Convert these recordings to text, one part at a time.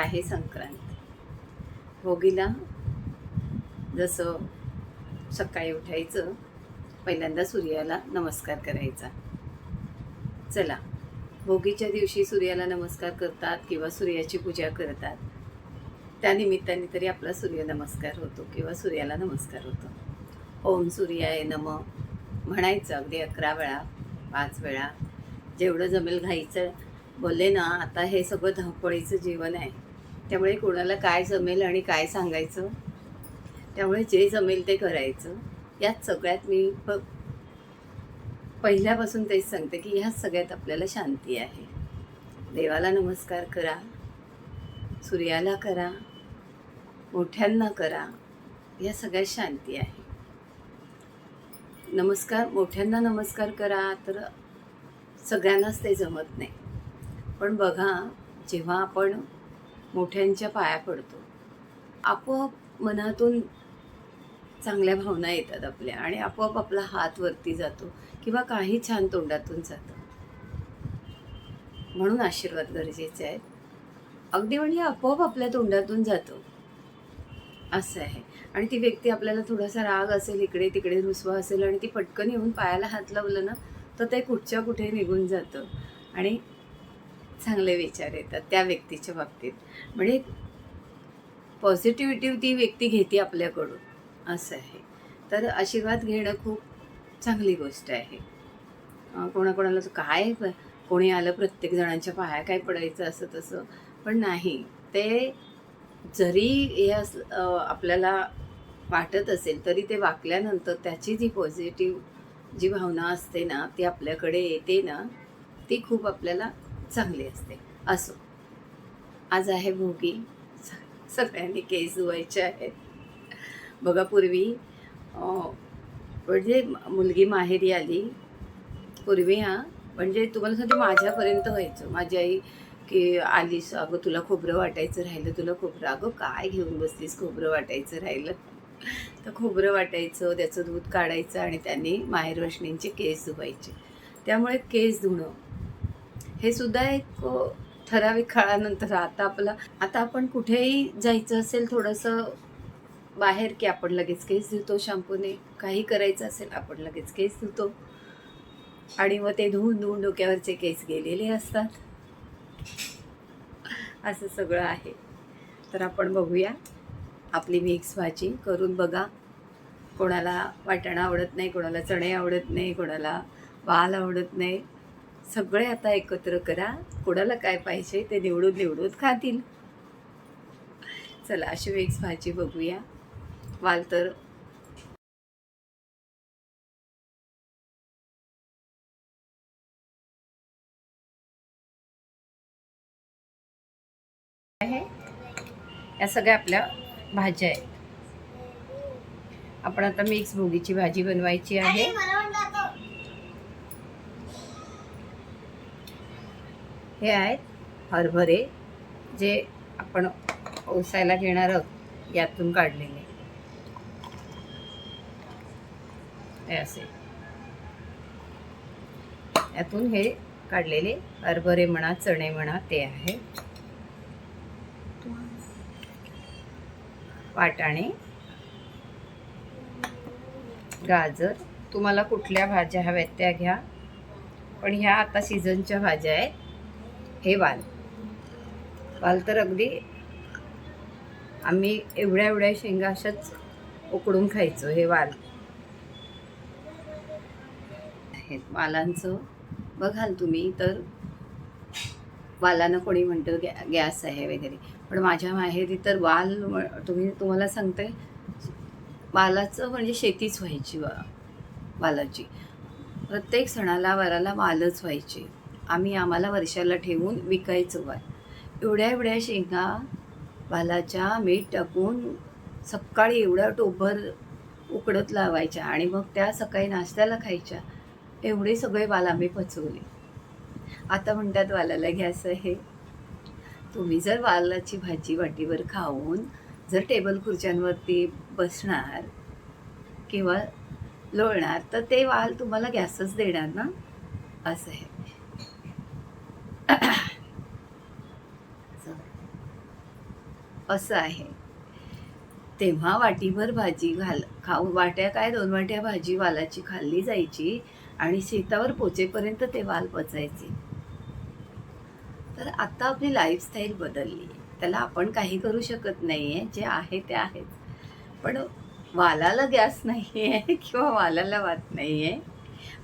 आहे संक्रांत. भोगीला जसं सकाळी उठायचं पहिल्यांदा सूर्याला नमस्कार करायचा. चला भोगीच्या दिवशी सूर्याला नमस्कार करतात किंवा सूर्याची पूजा करतात त्या निमित्ताने तरी आपला सूर्यनमस्कार होतो किंवा सूर्याला नमस्कार होतो. ओम सूर्याय नम म्हणायचं अगदी अकरा वेळा पाच वेळा. जेवढं जमेल घाईचं बोलले ना आता हे सगळं धावपळीचं जीवन आहे. त्यामुळे कोणाला काय जमेल आणि काय सांगायचं? त्यामुळे जे जमेल ते करायचं. यात सगळ्यात मी प पहिल्यापासून तेच सांगते की ह्या सगळ्यात आपल्याला शांती आहे. देवाला नमस्कार करा. सूर्याला करा. मोठ्यांना करा. या सगळ्यात शांती आहे. नमस्कार मोठ्यांना नमस्कार करा तर सगळ्यांनाच ते जमत नाही. पण बघा जेव्हा आपण मोठ्यांच्या पाया पडतो. आपोआप मनातून चांगल्या भावना येतात आपल्या आणि आपोआप आपला हात वरती जातो किंवा काही छान तोंडातून जातं. म्हणून आशीर्वाद गरजेचे आहेत. अगदी म्हणजे आपोआप आपल्या तोंडातून जातो. असं आहे. आणि ती व्यक्ती आपल्याला थोडासा राग असेल इकडे तिकडे रुसवा असेल आणि ती पटकन येऊन पायाला हात लावलं ना तर ते कुठच्या कुठे निघून जातं. आणि चांगले विचार येतात त्या व्यक्तीच्या बाबतीत. म्हणजे पॉझिटिव्हिटी ती व्यक्ती घेते आपल्याकडून असं आहे. तर आशीर्वाद घेणं खूप चांगली गोष्ट आहे. कोणाकोणाला काय कोणी आलं प्रत्येक जणांच्या पाया काय पडायचं असं तसं पण नाही. ते जरी हे अस आपल्याला वाटत असेल तरी ते वाकल्यानंतर त्याची जी पॉझिटिव्ह जी भावना असते ना ती आपल्याकडे येते ना ती खूप आपल्याला चांगली असते. असो. आज आहे भोगी. स- सगळ्यांनी केस धुवायचे आहेत. बघा पूर्वी म्हणजे मुलगी माहेरी आली. पूर्वी हां म्हणजे तुम्हाला सांगते माझ्यापर्यंत व्हायचं. माझी आई की आलीस अगं तुला खोबरं वाटायचं राहिलं तुला खोबरं. अगं काय घेऊन बसलीस खोबरं वाटायचं राहिलं? तर खोबरं वाटायचं त्याचं दूध काढायचं आणि त्यांनी माहेरवशणींचे केस धुवायचे. त्यामुळे केस धुणं हे सुद्धा एक ठराविक काळानंतर आता आपलं आता आपण कुठेही जायचं असेल थोडंसं बाहेर की आपण लगेच केस धुतो शॅम्पूने. काही करायचं असेल आपण लगेच केस धुतो. आणि मग ते धुवून धुवून डोक्यावरचे केस गेलेले असतात. असं सगळं आहे. तर आपण बघूया. आपली मिक्स भाजी करून बघा. कोणाला वाटाणा आवडत नाही कोणाला चणे आवडत नाही कोणाला वाल आवडत नाही. सगळे आता एकत्र करा. कोणाला काय पाहिजे ते निवडून निवडून खातील. चला अशी मिक्स भाजी बघूया. वाल तर आहे. या सगळ्या आपल्या भाज्या आहेत. आपण आता मिक्स भोगीची भाजी बनवायची आहे. हे आहेत हरभरे जे आपण ओसायला घेणार आहोत यातून काढलेले. हे असे. यातून हे काढलेले हरभरे म्हणा चणे म्हणा ते आहे. वाटाणे. गाजर. तुम्हाला कुठल्या भाज्या हव्यात त्या घ्या. पण ह्या आता सीझनच्या भाज्या आहेत. हे वाल. वाल तर अगदी आम्ही एवढ्या एवढ्या शेंगा अशाच उकडून खायचो हे वाल. आहेत वालांचं बघाल तुम्ही तर वालानं कोणी म्हणतं गॅ गॅस आहे वगैरे. पण माझ्या माहेरी तर वाल तुम्ही तुम्हाला सांगते वालाचं म्हणजे शेतीच व्हायची वा वालाची. प्रत्येक सणाला वाराला वालच व्हायची. आम्ही आम्हाला वर्षाला ठेवून विकायचो आहे एवढ्या एवढ्या शेंगा वालाच्या मीठ टाकून सकाळी एवढा टोभर उकडत लावायच्या आणि मग त्या सकाळी नाश्त्याला खायच्या. एवढे सगळे वाल आम्ही पचवले. आता म्हणतात वालाला गॅस आहे. तुम्ही जर वालाची भाजी वाटीवर खाऊन जर टेबल खुर्च्यांवरती बसणार किंवा लोळणार तर ते वाल तुम्हाला गॅसच देणार ना? असं आहे. असं आहे. तेव्हा वाटीभर भाजी घाल खाऊ वाट्या काय दोन वाट्या भाजी वालाची खाल्ली जायची आणि शेतावर पोचेपर्यंत ते वाल पचायचे. तर आता आपली लाईफस्टाईल बदलली. आहे त्याला आपण काही करू शकत नाही आहे जे आहे ते आहेत पण वालाला गॅस नाही आहे किंवा वालाला वात नाही आहे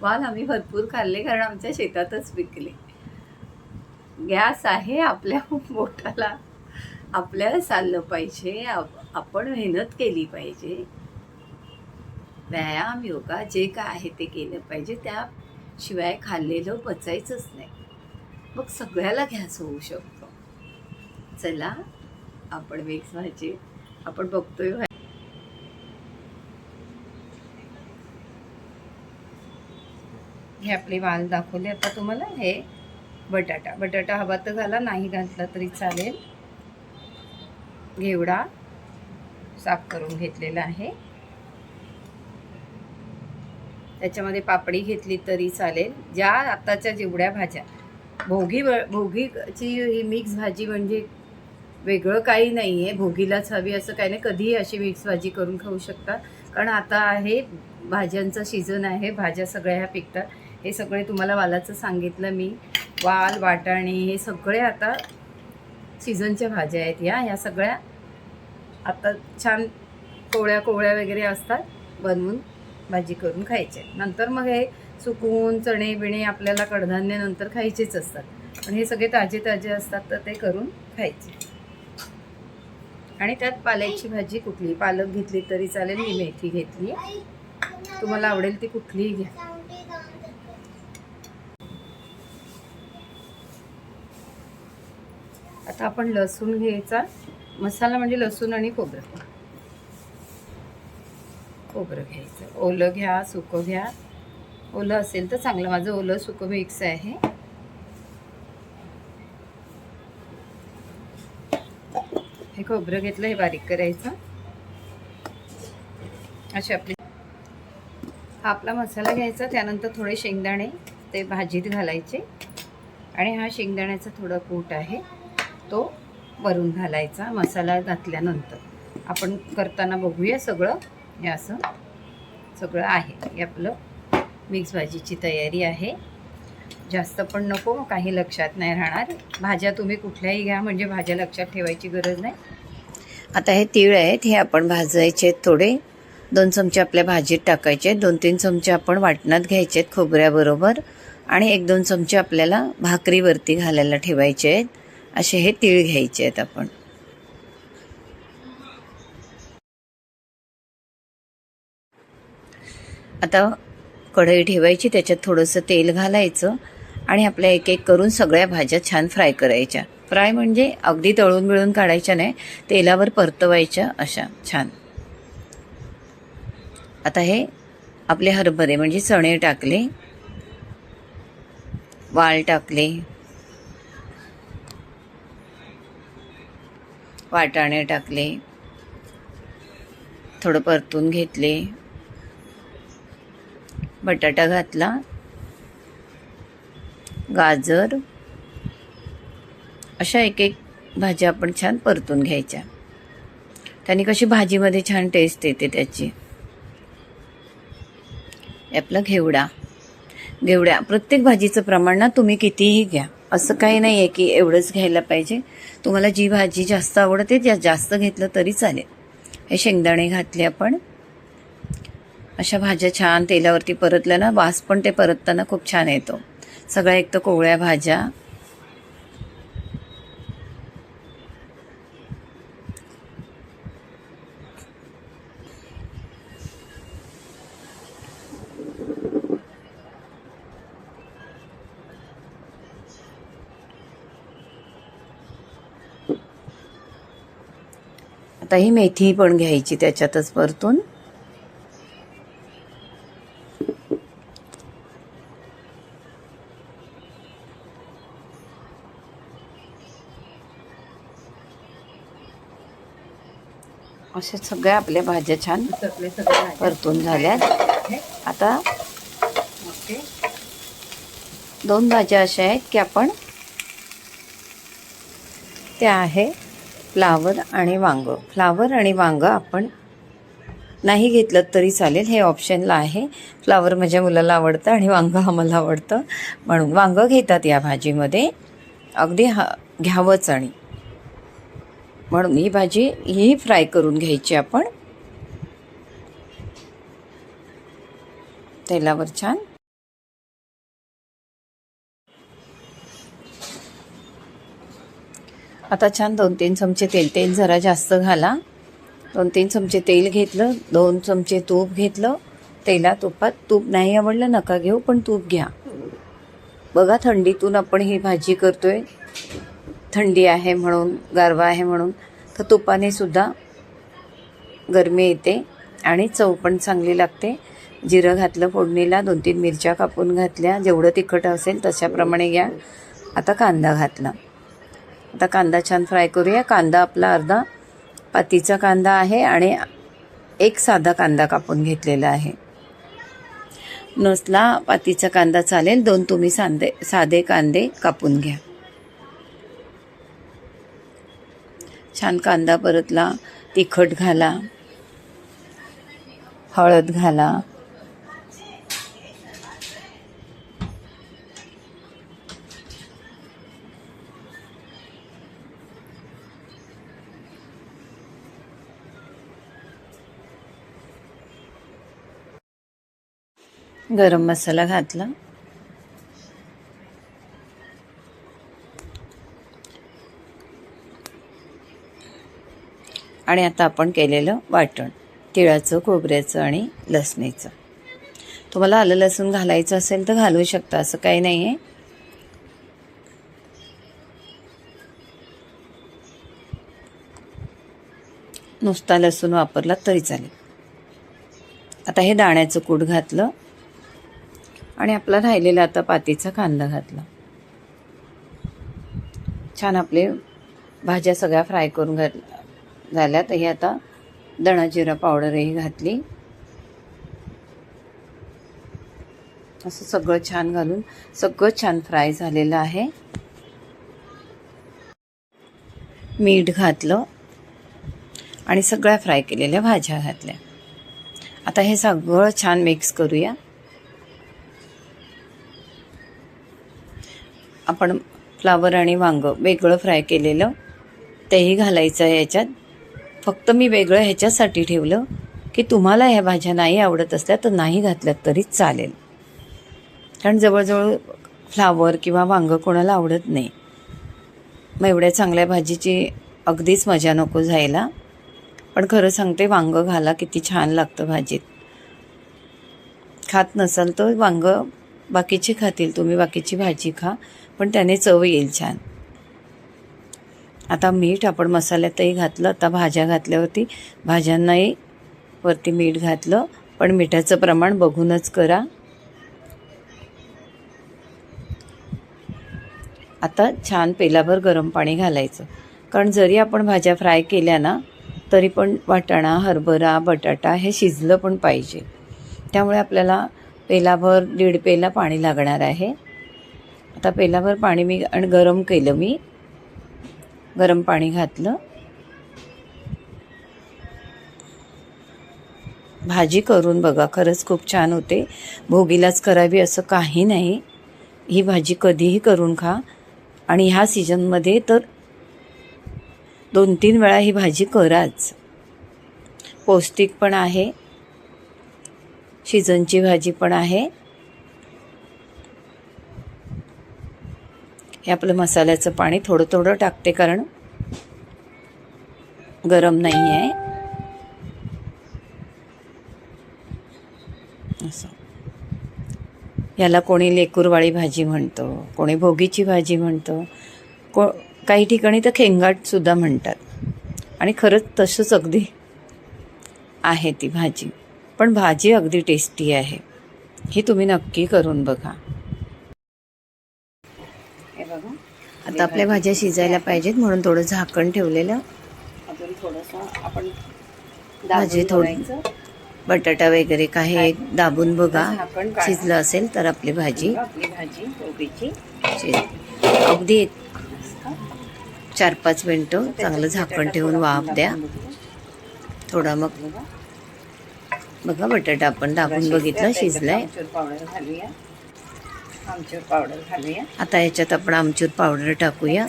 वाल आम्ही भरपूर खाल्ले कारण आमच्या शेतातच पिकले. गॅस आहे आपल्या बोटाला. आपल्याला चाललं पाहिजे. आपण मेहनत केली पाहिजे. व्यायाम योगा जे काय आहे ते केलं पाहिजे. त्याशिवाय खाल्लेलं पचायचंच नाही. मग सगळ्याला गॅस होऊ शकतो. चला आपण मिक्स भाजी आपण बघतोय हे आपले वाल दाखवले आता तुम्हाला हे बटाटा. बटाटा हवा तर झाला नाही घातला तरी चालेल. घेवडा साफ करून घेतलेला आहे. त्याच्यामध्ये पापडी घेतली तरी चालेल. ज्या आत्ताच्या जेवढ्या भाज्या भोगी भोगीची ही मिक्स भाजी म्हणजे वेगळं काही नाही आहे भोगीलाच हवी असं काही नाही. कधीही अशी मिक्स भाजी करून खाऊ शकता. कारण आता आहे भाज्यांचा सीझन आहे. भाज्या सगळ्या ह्या पिकतात. हे सगळे तुम्हाला वालाचं सांगितलं मी. वाल वाटाणे हे सगळे आता सीझनच्या भाज्या आहेत या. ह्या सगळ्या आता छान कोवळ्या कोवळ्या वगैरे असतात बनवून भाजी करून खायचे. नंतर मग हे सुकवून चणे बिणे आपल्याला कडधान्य नंतर खायचेच असतात. पण हे सगळे ताजे ताजे असतात तर ते करून खायचे. आणि त्यात पाल्याची भाजी कुठली? पालक घेतली तरी चालेल मी मेथी घेतली. तुम्हाला आवडेल ती कुठलीही घ्या. आता आपण लसूण घ्यायचा. मसाला म्हणजे लसूण आणि खोबरं. खोबरं घ्यायचं. ओलं घ्या सुकं घ्या. ओलं असेल तर चांगलं. माझं ओलं सुकं मिक्स आहे. हे खोबरं घेतलं हे बारीक करायचं. अशी आपली हा आपला मसाला घ्यायचा. त्यानंतर थोडे शेंगदाणे ते भाजीत घालायचे. आणि हा शेंगदाण्याचा थोडा कूट आहे. तो वरून घालायचा मसाला घातल्यानंतर. आपण करताना बघूया सगळं. हे असं सगळं आहे. हे आपलं मिक्स भाजीची तयारी आहे. जास्त पण नको काही लक्षात नाही राहणार. भाज्या तुम्ही कुठल्याही घ्या म्हणजे भाज्या लक्षात ठेवायची गरज नाही. आता हे तीळ आहेत हे आपण भाजायचे आहेत थोडे. दोन चमचे आपल्या भाजीत टाकायचे आहेत. दोन तीन चमचे आपण वाटणात घ्यायचे आहेत खोबऱ्याबरोबर. आणि एक दोन चमचे आपल्याला भाकरीवरती घालायला ठेवायचे आहेत. असे हे तीळ घ्यायचे आहेत आपण. आता कढई ठेवायची त्याच्यात थोडंसं तेल घालायचं आणि आपल्या एक एक करून सगळ्या भाज्या छान फ्राय करायच्या. फ्राय म्हणजे अगदी तळून मिळून काढायच्या नाही तेलावर परतवायच्या अशा छान. आता हे आपले हरभरे म्हणजे चणे टाकले वाल टाकले वाटाणे टाकले थोडं परतून घेतले बटाटा घातला गाजर अशा एक एक भाज्या आपण छान परतून घ्यायच्या. त्याने कशी भाजीमध्ये छान टेस्ट येते त्याची. आपला घेवडा. घेवड्या प्रत्येक भाजीचं प्रमाण ना तुम्ही कितीही घ्या. असं काही नाही आहे की एवढंच घ्यायला पाहिजे. तुम्हाला जी भाजी जास्त आवडते त्या जास्त घेतलं तरी चालेल. हे शेंगदाणे घातले आपण. अशा भाज्या छान तेलावरती परतल्या ना वास पण ते परतताना खूप छान येतो. सगळ्या एक तर कोवळ्या भाज्या आता ही मेथी पण घ्यायची त्याच्यातच परतून. अशा सगळ्या आपल्या भाज्या छान परतून झाल्यात. आता दोन भाज्या अशा आहेत की आपण त्या आहे. फ्लावर आणि वांगं. फ्लावर आणि वांगं आपण नाही घेतलं तरी चालेल. हे ऑप्शनला आहे. फ्लावर माझ्या मुलाला आवडतं आणि वांगं आम्हाला आवडतं. म्हणून वांगं घेतात या भाजीमध्ये. अगदी हा घ्यावंच आणि. म्हणून ही भाजी ही फ्राय करून घ्यायची आपण. तेलावर छान. आता छान दोन तीन चमचे तेल तेल जरा जास्त घाला. दोन तीन चमचे तेल घेतलं दोन चमचे तूप घेतलं. तेला तुपात तूप नाही आवडलं नका घेऊ पण तूप घ्या. बघा थंडीतून आपण ही भाजी करतोय. थंडी आहे म्हणून गारवा आहे म्हणून. तर तुपाने सुद्धा गरमी येते आणि चव पण चांगली लागते. जिरं घातलं फोडणीला दोन तीन मिरच्या कापून घातल्या. जेवढं तिखट असेल तशाप्रमाणे घ्या. आता कांदा घातला. आता कांदा छान फ्राय करूया. कांदा आपला अर्धा पातीचा कांदा आहे आणि एक साधा कांदा कापून घेतलेला आहे. नसला पातीचा कांदा चालेल. दोन तुम्ही सांदे साधे कांदे कापून घ्या. छान कांदा परतला तिखट घाला हळद घाला. गरम मसाला घातला. आणि आता आपण केलेलं वाटण. तिळाचं खोबऱ्याचं आणि लसणीचं. तुम्हाला आलं लसूण घालायचं असेल तर घालू शकता असं काही नाही आहे नुसता लसूण वापरला तरी चालेल. आता हे दाण्याचं कूट घातलं. आणि आपला राहिलेला आता पातीचा कांदा घातला. छान आपले भाज्या सगळ्या फ्राय करून घात झाल्या तर ही आता दणाजिरा पावडरही घातली. असं सगळं छान घालून सगळं छान फ्राय झालेलं आहे. मीठ घातलं आणि सगळ्या फ्राय केलेल्या भाज्या घातल्या. आता हे सगळं छान मिक्स करूया. आपण फ्लावर आणि वांगं वेगळं फ्राय केलेलं तेही घालायचं आहे याच्यात. फक्त मी वेगळं ह्याच्यासाठी ठेवलं की तुम्हाला ह्या भाज्या नाही आवडत असल्या तर नाही घातल्यात तरी चालेल. कारण जवळजवळ फ्लावर किंवा वांगं कोणाला आवडत नाही. मग एवढ्या चांगल्या भाजीची अगदीच मजा नको जायला. पण खरं सांगते वांगं घाला किती छान लागतं भाजीत. खात नसाल तर वांगं बाकीची खातील तुम्ही बाकीची भाजी खा. पण त्याने चव येईल छान. आता मीठ आपण मसाल्यातही घातलं आता भाज्या घातल्यावरती भाज्यांनाही वरती मीठ घातलं पण मिठाचं प्रमाण बघूनच करा. आता छान पेलाभर गरम पाणी घालायचं. कारण जरी आपण भाज्या फ्राय केल्या ना तरी पण वाटाणा हरभरा बटाटा हे शिजलं पण पाहिजे. त्यामुळे आपल्याला पेलाभर दीड पेला पाणी लागणार आहे. आता पेलाभर पाणी मी आणि गरम केलं मी. गरम पाणी घातलं. भाजी करून बघा खरंच खूप छान होते. भोगीलाच करावी असं काही नाही. ही भाजी कधीही करून खा. आणि ह्या सीजनमध्ये तर दोन तीन वेळा ही भाजी कराच. पौष्टिक पण आहे. शिजनची भाजी पण आहे. हे आपलं मसाल्याचं पाणी थोडं थोडं टाकते कारण गरम नाही आहे. असं. याला कोणी लेकूरवाळी भाजी म्हणतो कोणी भोगीची भाजी म्हणतो को काही ठिकाणी तर खेंगाटसुद्धा म्हणतात. आणि खरंच तसंच अगदी आहे ती भाजी. पण भाजी अगदी टेस्टी आहे. ही तुम्ही नक्की करून बघा हे बघा आता आपल्या भाज्या शिजायला पाहिजेत म्हणून थोडं झाकण ठेवलेलं. अजून थोडंसं आपण भाजी थोडी. बटाटा वगैरे काही एक दाबून बघा. शिजलं असेल तर आपली भाजी. आपली भाजी कोबीची. शिजली अगदी चार पाच मिनटं चांगलं झाकण ठेवून वाफ द्या. थोडा मग बघा. बटाटा आपण दाबून बघितलं शिजलाय. आमचूर पावडर घालूया. आता ह्याच्यात आपण आमचूर पावडर टाकूया.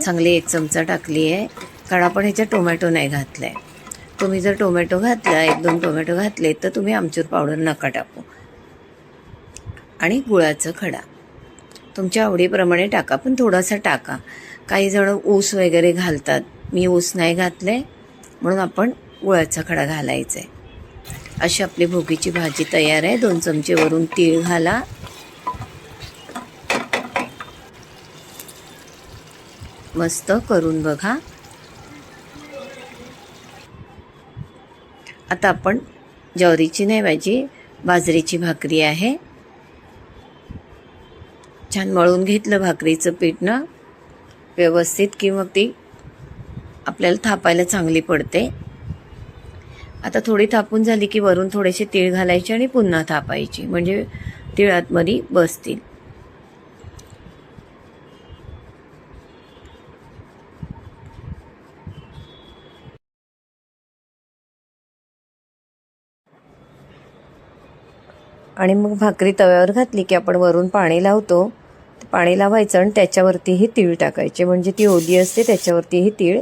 चांगली एक चमचा टाकली आहे. कारण आपण ह्याच्यात टोमॅटो नाही घातलाय. तुम्ही जर टोमॅटो घातला एक दोन टोमॅटो घातले तर तुम्ही आमचूर पावडर नका टाकू. आणि गुळाचा खडा. तुमच्या आवडीप्रमाणे टाका पण थोडासा टाका. काही जण ऊस वगैरे घालतात. मी ऊस नाही घातले म्हणून आपण गुळाचा खडा घालायचा आहे अशी आपली भोगीची भाजी तयार आहे. दोन चमचे वरून तीळ घाला. मस्त करून बघा. आता आपण ज्वारीची नाही भाजी बाजरीची भाकरी आहे. छान मळून घेतलं भाकरीचं पीठ ना. व्यवस्थित की मग ती आपल्याला थापायला चांगली पडते. आता थोडी थापून झाली की वरून थोडेसे तीळ घालायचे आणि पुन्हा थापायची. म्हणजे तिळातमध्ये बसतील. आणि मग भाकरी तव्यावर घातली की आपण वरून पाणी लावतो. पाणी लावायचं आणि त्याच्यावरतीही तीळ टाकायचे. म्हणजे ती ओली असते त्याच्यावरतीही तीळ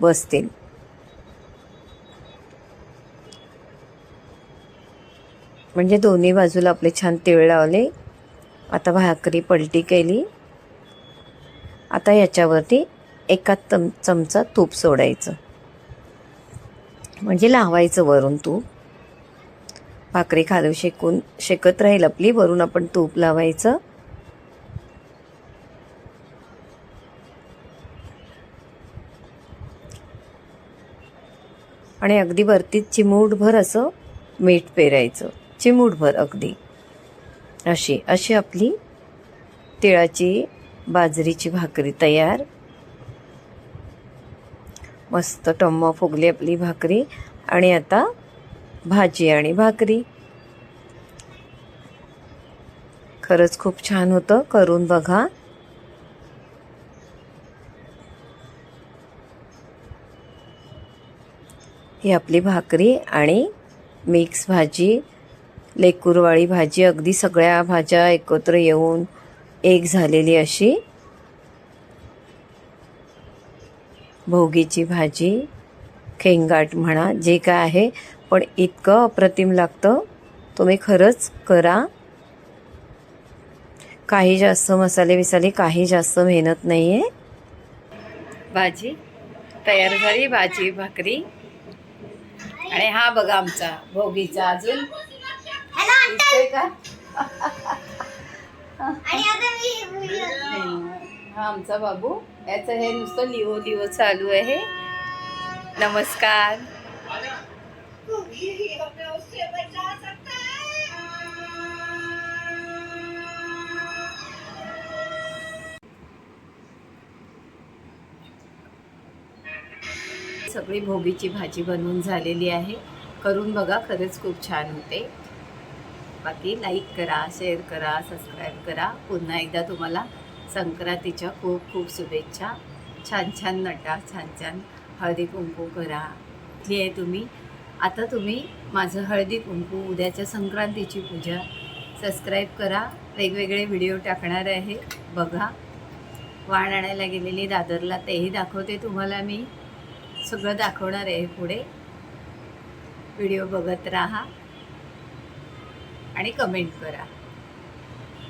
बसतील. म्हणजे दोन्ही बाजूला आपले छान तीळ लावले. आता भाकरी पलटी केली. आता याच्यावरती एका तम चमचा तूप सोडायचं. म्हणजे लावायचं वरून तूप. भाकरी खालू शेकून शेकत राहील. आपली वरून आपण तूप लावायचं. आणि अगदी वरती चिमूटभर असं मीठ पेरायचं. चिमूटभर अगदी. अशी अशी आपली तिळाची बाजरीची भाकरी तयार. मस्त टम्मा फुगली आपली भाकरी. आणि आता भाजी आणि भाकरी. खरंच खूप छान होतं. करून बघा. ही आपली भाकरी आणि मिक्स भाजी लेकुरवाळी भाजी अगदी सगळ्या भाज्या एकत्र येऊन एक झालेली अशी भोगीची भाजी खेंगाट म्हणा जे काय आहे. पण इतकं अप्रतिम लागतं. तुम्ही खरंच करा. काही जास्त मसाले विसाले काही जास्त मेहनत नाही आहे भाजी तयार झाली भाजी भाकरी. आणि हा बघा आमचा भोगीचा अजून. का? हम्म. हा आमचा बाबू. याचं हे नुसतं लिओ लिओ चालू आहे. नमस्कार. सगळी भोगीची भाजी बनवून झालेली आहे. करून बघा खरंच खूप छान होते. बाकी लाईक करा शेअर करा सबस्क्राईब करा. पुन्हा एकदा तुम्हाला संक्रांतीच्या खूप खूप शुभेच्छा. छान छान नटा छान छान हळदी कुंकू करा. ही आहे तुम्ही. आता तुम्ही माझं हळदी कुंकू उद्याच्या संक्रांतीची पूजा सबस्क्राईब करा. वेगवेगळे व्हिडिओ टाकणार आहे. बघा. वाण आणायला गेलेली दादरला तेही दाखवते तुम्हाला मी. सगळं दाखवणार आहे पुढे. व्हिडिओ बघत राहा. आणि कमेंट करा.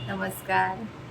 नमस्कार.